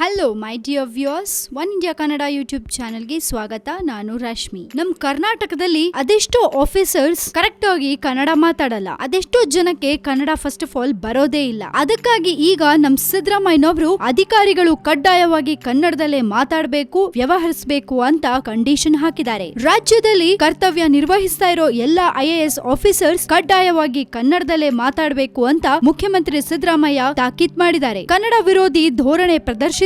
Hello my dear viewers one India Kannada YouTube ಚಾನೆಲ್ಗೆ ಸ್ವಾಗತ. ನಾನು ರಶ್ಮಿ. ನಮ್ ಕರ್ನಾಟಕದಲ್ಲಿ ಅದೆಷ್ಟೋ ಆಫೀಸರ್ಸ್ ಕರೆಕ್ಟ್ ಆಗಿ ಕನ್ನಡ ಮಾತಾಡಲ್ಲ. ಅದೆಷ್ಟೋ ಜನಕ್ಕೆ ಕನ್ನಡ ಫಸ್ಟ್ ಆಫ್ ಆಲ್ ಬರೋದೇ ಇಲ್ಲ. ಅದಕ್ಕಾಗಿ ಈಗ ನಮ್ ಸಿದ್ದರಾಮಯ್ಯನವರು ಅಧಿಕಾರಿಗಳು ಕಡ್ಡಾಯವಾಗಿ ಕನ್ನಡದಲ್ಲೇ ಮಾತಾಡಬೇಕು, ವ್ಯವಹರಿಸಬೇಕು ಅಂತ ಕಂಡೀಷನ್ ಹಾಕಿದ್ದಾರೆ. ರಾಜ್ಯದಲ್ಲಿ ಕರ್ತವ್ಯ ನಿರ್ವಹಿಸ್ತಾ ಇರೋ ಎಲ್ಲಾ ಐಎಎಸ್ ಆಫೀಸರ್ಸ್ ಕಡ್ಡಾಯವಾಗಿ ಕನ್ನಡದಲ್ಲೇ ಮಾತಾಡಬೇಕು ಅಂತ ಮುಖ್ಯಮಂತ್ರಿ ಸಿದ್ದರಾಮಯ್ಯ ತಾಕೀತ್ ಮಾಡಿದ್ದಾರೆ. ಕನ್ನಡ ವಿರೋಧಿ ಧೋರಣೆ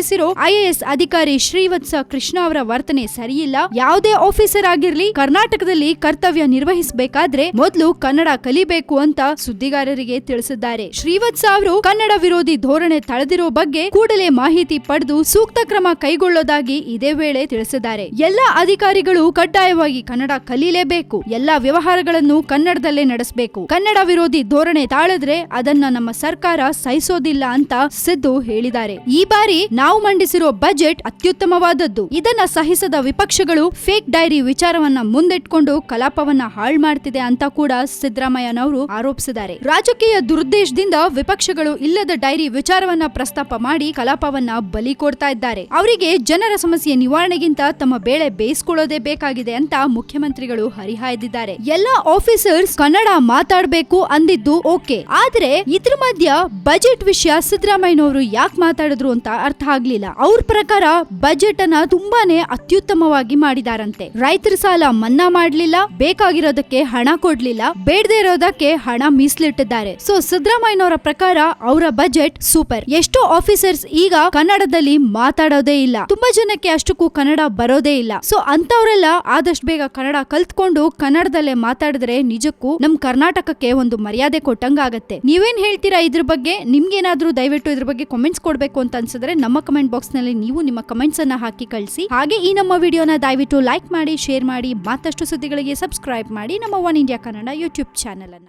ಪ್ರದರ್ಶಿಸಿರೋ ಐಎಎಸ್ ಅಧಿಕಾರಿ ಶ್ರೀವತ್ಸ ಕೃಷ್ಣ ಅವರ ವರ್ತನೆ ಸರಿಯಿಲ್ಲ. ಯಾವುದೇ ಆಫೀಸರ್ ಆಗಿರ್ಲಿ, ಕರ್ನಾಟಕದಲ್ಲಿ ಕರ್ತವ್ಯ ನಿರ್ವಹಿಸಬೇಕಾದ್ರೆ ಮೊದಲು ಕನ್ನಡ ಕಲಿಬೇಕು ಅಂತ ಸುದ್ದಿಗಾರರಿಗೆ ತಿಳಿಸಿದ್ದಾರೆ. ಶ್ರೀವತ್ಸ ಅವರು ಕನ್ನಡ ವಿರೋಧಿ ಧೋರಣೆ ತಳೆದಿರೋ ಬಗ್ಗೆ ಕೂಡಲೇ ಮಾಹಿತಿ ಪಡೆದು ಸೂಕ್ತ ಕ್ರಮ ಕೈಗೊಳ್ಳೋದಾಗಿ ಇದೇ ವೇಳೆ ತಿಳಿಸಿದ್ದಾರೆ. ಎಲ್ಲಾ ಅಧಿಕಾರಿಗಳು ಕಡ್ಡಾಯವಾಗಿ ಕನ್ನಡ ಕಲೀಲೇಬೇಕು. ಎಲ್ಲ ವ್ಯವಹಾರಗಳನ್ನು ಕನ್ನಡದಲ್ಲೇ ನಡೆಸಬೇಕು. ಕನ್ನಡ ವಿರೋಧಿ ಧೋರಣೆ ತಾಳದ್ರೆ ಅದನ್ನ ನಮ್ಮ ಸರ್ಕಾರ ಸಹಿಸೋದಿಲ್ಲ ಅಂತ ಸಿದ್ದು ಹೇಳಿದ್ದಾರೆ. ಈ ಬಾರಿ ನಾವು ಮಂಡಿಸಿರೋ ಬಜೆಟ್ ಅತ್ಯುತ್ತಮವಾದದ್ದು. ಇದನ್ನ ಸಹಿಸದ ವಿಪಕ್ಷಗಳು ಫೇಕ್ ಡೈರಿ ವಿಚಾರವನ್ನ ಮುಂದಿಟ್ಕೊಂಡು ಕಲಾಪವನ್ನ ಹಾಳ್ ಮಾಡ್ತಿದೆ ಅಂತ ಕೂಡ ಸಿದ್ದರಾಮಯ್ಯನವರು ಆರೋಪಿಸಿದ್ದಾರೆ. ರಾಜಕೀಯ ದುರುದ್ದೇಶದಿಂದ ವಿಪಕ್ಷಗಳು ಇಲ್ಲದ ಡೈರಿ ವಿಚಾರವನ್ನ ಪ್ರಸ್ತಾಪ ಮಾಡಿ ಕಲಾಪವನ್ನ ಬಲಿ ಕೊಡ್ತಾ ಇದ್ದಾರೆ. ಅವರಿಗೆ ಜನರ ಸಮಸ್ಯೆ ನಿವಾರಣೆಗಿಂತ ತಮ್ಮ ಬೇಳೆ ಬೇಯಿಸ್ಕೊಳ್ಳೋದೇ ಬೇಕಾಗಿದೆ ಅಂತ ಮುಖ್ಯಮಂತ್ರಿಗಳು ಹರಿಹಾಯ್ದಿದ್ದಾರೆ. ಎಲ್ಲಾ ಆಫೀಸರ್ಸ್ ಕನ್ನಡ ಮಾತಾಡಬೇಕು ಅಂದಿದ್ದು ಓಕೆ. ಆದ್ರೆ ಇದ್ರ ಮಧ್ಯ ಬಜೆಟ್ ವಿಷಯ ಸಿದ್ದರಾಮಯ್ಯನವರು ಯಾಕೆ ಮಾತಾಡಿದ್ರು ಅಂತ ಅರ್ಥ ಆಗ್ಲಿಲ್ಲ. ಅವ್ರ ಪ್ರಕಾರ ಬಜೆಟ್ ಅನ್ನ ತುಂಬಾನೇ ಅತ್ಯುತ್ತಮವಾಗಿ ಮಾಡಿದಾರಂತೆ. ರೈತರ ಸಾಲ ಮನ್ನಾ ಮಾಡ್ಲಿಲ್ಲ, ಬೇಕಾಗಿರೋದಕ್ಕೆ ಹಣ ಕೊಡ್ಲಿಲ್ಲ, ಬೇಡದೆ ಇರೋದಕ್ಕೆ ಹಣ ಮೀಸಲಿಟ್ಟಿದ್ದಾರೆ. ಸೊ ಸಿದ್ದರಾಮಯ್ಯನವರ ಪ್ರಕಾರ ಅವರ ಬಜೆಟ್ ಸೂಪರ್ ಎಷ್ಟೋ ಆಫೀಸರ್ಸ್ ಈಗ ಕನ್ನಡದಲ್ಲಿ ಮಾತಾಡೋದೇ ಇಲ್ಲ. ತುಂಬಾ ಜನಕ್ಕೆ ಅಷ್ಟಕ್ಕೂ ಕನ್ನಡ ಬರೋದೇ ಇಲ್ಲ. ಸೊ ಅಂತವರೆಲ್ಲ ಆದಷ್ಟು ಬೇಗ ಕನ್ನಡ ಕಲ್ತ್ಕೊಂಡು ಕನ್ನಡದಲ್ಲೇ ಮಾತಾಡಿದ್ರೆ ನಿಜಕ್ಕೂ ನಮ್ ಕರ್ನಾಟಕಕ್ಕೆ ಒಂದು ಮರ್ಯಾದೆ ಕೊಟ್ಟಂಗಾಗತ್ತೆ. ನೀವೇನ್ ಹೇಳ್ತೀರಾ ಇದ್ರ ಬಗ್ಗೆ? ನಿಮ್ಗೇನಾದ್ರೂ ದಯವಿಟ್ಟು ಇದ್ರ ಬಗ್ಗೆ ಕಾಮೆಂಟ್ಸ್ ಕೊಡ್ಬೇಕು ಅಂತ ಅನ್ಸಿದ್ರೆ ನಮ್ಮ ಕಮೆಂಟ್ ಬಾಕ್ಸ್ನಲ್ಲಿ ನೀವು ನಿಮ್ಮ ಕಮೆಂಟ್ಸ್ ಅನ್ನ ಹಾಕಿ ಕಳಿಸಿ. ಹಾಗೆ ಈ ನಮ್ಮ ವಿಡಿಯೋನ ದಯವಿಟ್ಟು ಲೈಕ್ ಮಾಡಿ ಶೇರ್ ಮಾಡಿ, ಮತ್ತಷ್ಟು ಸುದ್ದಿಗಳಿಗೆ ಸಬ್ಸ್ಕ್ರೈಬ್ ಮಾಡಿ ನಮ್ಮ one India Kannada YouTube channel ಅನ್ನ.